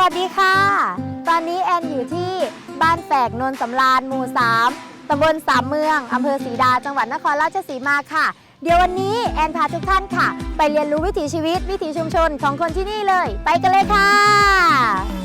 วัสดีค่ะ ตอนนี้แอนอยู่ที่บ้านแฝกนนสำราญหมู่ 3ตำบลสามเมืองอำเภอศรีดา จังหวัดนครราชสีมาค่ะ เดี๋ยววันนี้แอนพาทุกท่านค่ะ ไปเรียนรู้วิถีชีวิตวิถีชุมชนของคนที่นี่เลย ไปกันเลยค่ะ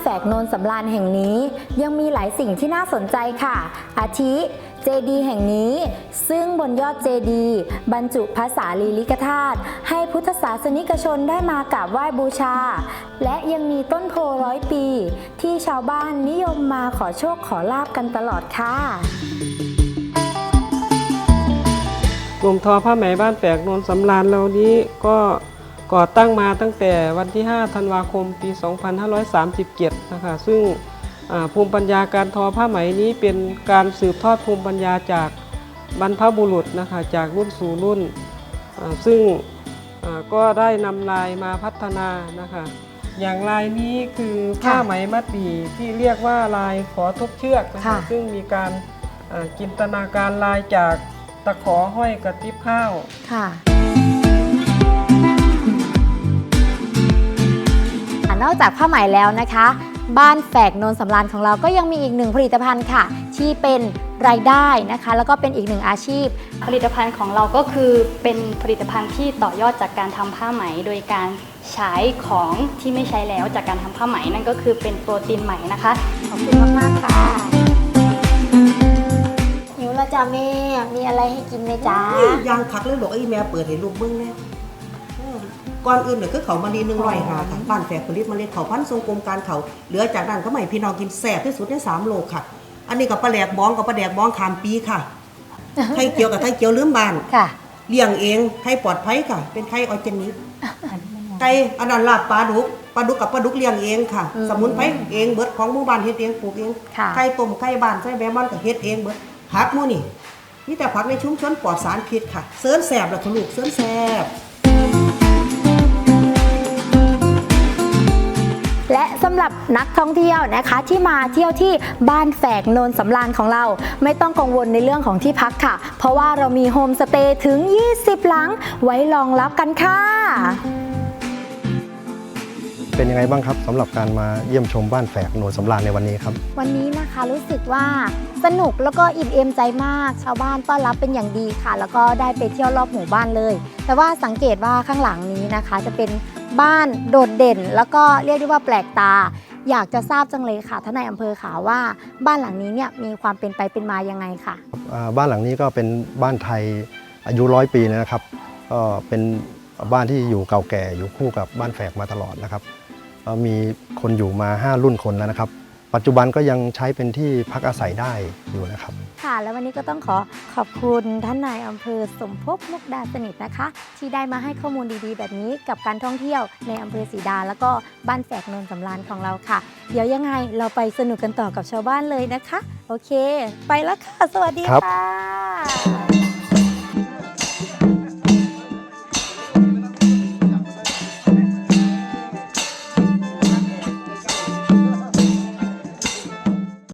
แฝกโนนสำราญแห่งนี้ ยังมีหลายสิ่งที่น่าสนใจค่ะ อาทิเจดีย์แห่งนี้ ซึ่งบนยอดเจดีย์บรรจุภาษาลีลิกธาตุให้พุทธศาสนิกชนได้มากราบไหว้บูชา และยังมีต้นโพร้อยปี ที่ชาวบ้านนิยมมาขอโชคขอลาบกันตลอดค่ะกลุ่มทอผ้าไหมบ้านแปลกโนนสำราญเรานี้ก็ ก่อตั้งมาตั้งแต่วันที่ 5 ธันวาคม ปี 2537 นะคะ ซึ่งอ่าภูมิปัญญาการทอผ้าไหมนี้เป็นการสืบทอดภูมิปัญญาจากบรรพบุรุษนะคะ จากรุ่นสู่รุ่นอ่าซึ่งอ่าก็ได้นำลายมาพัฒนานะคะ อย่างลายนี้คือผ้าไหมมัดหมี่ที่เรียกว่าลายขอทบเชือกนะคะค่ะซึ่งมีการอ่าจินตนาการลายจากตะขอห้อยกระติบข้าวค่ะ นอกจากผ้าไหมแล้วนะคะ บ้านแฝกโนนสำรานของเราก็ยังมีอีกหนึ่งผลิตภัณฑ์ค่ะ ที่เป็นรายได้นะคะ แล้วก็เป็นอีกหนึ่งอาชีพ ผลิตภัณฑ์ของเราก็คือเป็นผลิตภัณฑ์ที่ต่อยอดจากการทำผ้าไหม โดยการใช้ของที่ไม่ใช้แล้วจากการทำผ้าไหมนั่นก็คือเป็นโปรตีนไหมนะคะ ขอบคุณมากๆค่ะหิวแล้วจ้าแม่ มีอะไรให้กินไหมจ๊ะยางคักเลยหรอกไอ้แม่เปิดให้ลูกเบิ้งแน่เออ ก่อนอื่นเนี่ยคือเขามารีหนึ่งร้อยหาค่ะบ้านแฝกผลิตเมาเล็ดเขาพันธุ์ทรงกรมการเขาเหลือจากนั้นก็ไม่พี่น้องกินแสบที่สุดในสามโลกค่ะ อันนี้กับปลาแหลกบ้องกับปลาแดกบ้องขามปีค่ะไข่เจียวกับไข่เจียวลืมบานค่ะเลี้ยงเองไข่ปลอดภัยค่ะ เป็นไข่ออร์แกนิกไก่อันนั้นลาบปลาดุกปลาดุกกับปลาดุกเลี้ยงเองค่ะอืมสมุนไพรเองเบิดของหมู่บ้านเฮ็ดเองปลูกเองค่ะไข่ต้มไข่บ้านไข่แบมันก็เฮ็ดเองเบิดผักหมู่นี่มีแต่ผักในชุมชนปลอดสารพิษค่ะเสริญแสบแล้วทะลุเสริญแสบำหรับนักท่องเที่ยวนะคะ ที่มาเที่ยวที่บ้านแฝกโนนสำราญของเรา ไม่ต้องกังวลในเรื่องของที่พักค่ะ เพราะว่าเรามีโฮมสเตย์ถึง 20 หลัง ไว้รองรับกันค่ะ เป็นยังไงบ้างครับสำหรับการมาเยี่ยมชมบ้านแฝกโนนสำราญในวันนี้ครับ วันนี้นะคะรู้สึกว่าสนุกแล้วก็อิ่มเอมใจมาก ชาวบ้านต้อนรับเป็นอย่างดีค่ะ แล้วก็ได้ไปเที่ยวรอบหมู่บ้านเลย แต่ว่าสังเกตว่าข้างหลังนี้นะคะ จะเป็น บ้านโดดเด่น แล้วก็เรียกได้ว่าแปลกตา อยากจะทราบจังเลยค่ะท่านนายอำเภอค่ะว่าบ้านหลังนี้เนี่ยมีความเป็นไปเป็นมายังไงค่ะ อ่าบ้านหลังนี้ก็เป็นบ้านไทยอายุร้อยปีนะครับก็เป็นบ้านที่อยู่เก่าแก่อยู่คู่กับบ้านแฝกมาตลอดนะครับเอ่อมีคนอยู่มา 5 รุ่นคนแล้วนะครับ ปัจจุบันก็ยังใช้เป็นที่พักอาศัยได้อยู่นะครับ ค่ะ แล้ววันนี้ก็ต้องขอขอบคุณท่านนายอำเภอสมภพมุกดาสนิทนะคะ ที่ได้มาให้ข้อมูลดีๆ แบบนี้กับการท่องเที่ยวในอำเภอศรีดา แล้วก็บ้านแฝกนนสำราญของเราค่ะ เดี๋ยวยังไงเราไปสนุกกันต่อกับชาวบ้านเลยนะคะ โอเค ไปแล้วค่ะ สวัสดีครับค่ะ